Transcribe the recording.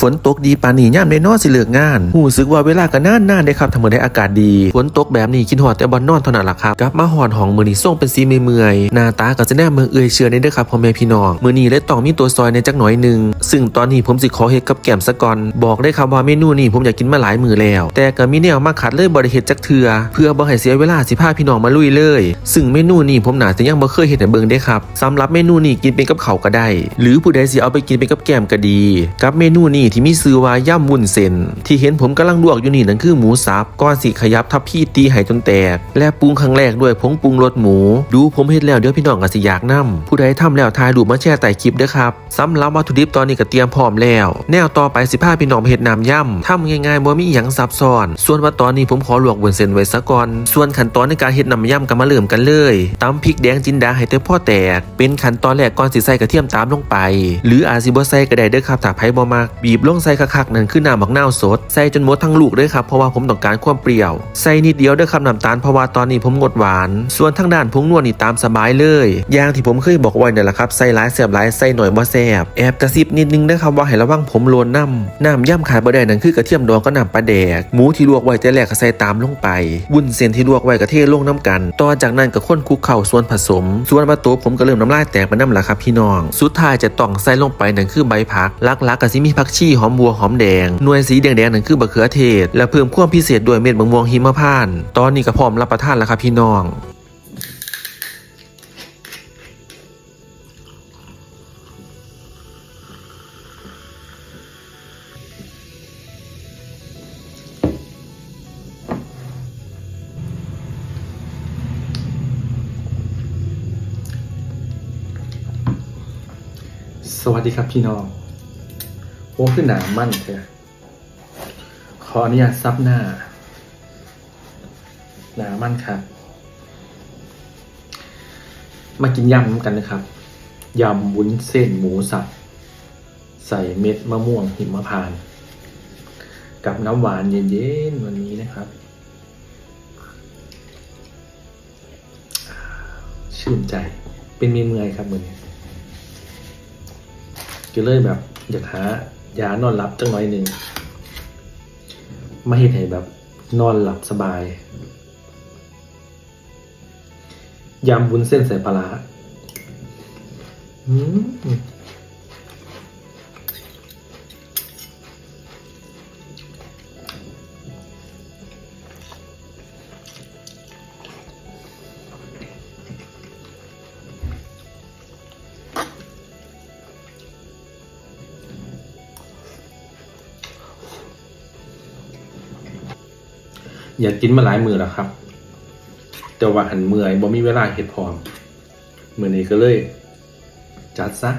ฝนตกดีปานนี้ย่ามได้นอนสิเลิกงานหูสึกว่าเวลาก็นานนานได้ครับทำเมื่อได้อากาศดี ฝนตกแบบนี้คิดหอดแต่บอนนอนเท่านั้นล่ะครับกลับมาหอนห้องมือนี้ส่งเป็นสีเมื่อยหน้าตาก็จะแน่เมืองเอื่อยเชื่อในเด้อครับพ่อแม่พี่น้องมือนี้เลยต้องมีตัวซอยในจักหน่อยหนึ่งซึ่งตอนนี้ผมสิขอเฮ็ดกับแก้มซะก่อนบอกได้ครับว่าเมนูนี้ผมอยากกินมาหลายมือแล้ว แต่ก็มีแนวมาขัดเลยบ่ได้เฮ็ดจักเทือเพื่อบ่ให้เสียเวลาสิพาพี่น้องมาลุยเลย ซึ่งเมนูนี้ผมหนาจะยังบ่เคยเฮ็ดให้เบิงได้ครับสำหรับเมนูนี้กินเป็นกับข้าก็ได้ หรือผู้ใดสิเอาไปกินเป็นกับแก้มก็ดี กับเมนูนี้ที่มีชื่อว่าย่ำวุ้นเส้นที่เห็นผมกำลังลวกอยู่นี่นั่นคือหมูสับก่อนสิขยับทับพี่ตีให้จนแตก และปรุงครั้งแรกด้วยผงปรุงรสหมู ดูผมเฮ็ดแล้วเดี๋ยวพี่น้องก็สิอยากนํผู้ใดทำแล้วถ่ายรูมาแชร์ใต้คลิปเด้อครับสำหรับวัตถุดิบตอนนี้ก็เตรียมพร้อมแล้ว แนวต่อไปสิพาพี่น้องเฮ็ดน้ำย่ำทำง่ายๆบ่มีหยังซับซ้อน ส่วนว่าตอนนี้ผมขอลวกวุ้นเส้นไว้ซะก่อนส่วนขั้นตอนในการเฮ็ดน้ำย่ำก็มาเริ่มกันเลยตำพริกแดงจินดาให้เต็มพ่อแตก เป็นขั้นตอนแรกก่อนสิใส่กระเทียมตามลงไป หรืออาจสิบ่ใส่ก็ได้เด้อครับถ้าไผบ่มักบีบลงใส่คักๆนั่นคือน้ำบักนาวสด ใส่จนหมดทั้งลูกเด้อครับเพราะว่าผมต้องการความเปรี้ยว ใส่นิดเดียวด้อครับน้ำตาลเพราะว่าตอนนี้ผมงดหวาน ส่วนทางด้านผงนวลนี่ตามสบายเลยอย่างที่ผมเคยบอกไว้นั่แหละครับใส่หลายแซ่บหลายใส่หน่อยบ่แซบแอบกระซิบนิดนึงนะครับว่าให้ระวังผมโลนน้ำน้ำย่ำขายบ่ได้นั่นคือกระเทียมดองก็น้ำปลาแดก หมูที่ลวกไว้แต่แรกก็ใส่ตามลงไปวุ้นเส้นที่ลวกไว้ก็เทลงน้ำกันต่อจากนั้นก็ข้นคลุกเข้าส่วนผสม ส่วนประตูผมก็เริ่มน้ำลายแตกมาน้ำละครับพี่น้อง สุดท้ายจะต้องใส่ลงไปนั่นคือใบผักลักๆก็สิมีผักชีหอมบัวหอมแดง หน่วยสีแดงๆนั่นคือมะเขือเทศ และเพิ่มความพิเศษด้วยเม็ดมะม่วงหิมพานต์ตอนนี้ก็พร้อมรับประทานแล้วครับพี่น้องสวัสดีครับพี่น้อง อ้คือหนามั่นเถอะขออนุญาตซับหน้า หนามั่นครับ มากินยำกันนะครับ ยำวุ้นเส้นหมูสับ ใส่เม็ดมะม่วงหิมพานต์กับน้ำหวานเย็นๆวันนี้นะครับ ชื่นใจ เป็นเมีเมื่อยครับมือนี้ก็เลยแบบอยากหา ยานอนหลับจังหน่อยหนึ่งมาเห้ให้แบบนอนหลับสบายยำบุญเส้นใส่ปลาร้าอืม อยากกินมาหลายมือแล้วครับ แต่ว่าหันเมื่อยบ่มีเวลาเห็ดพร้อมมือนี้ก็เลย จัดซะ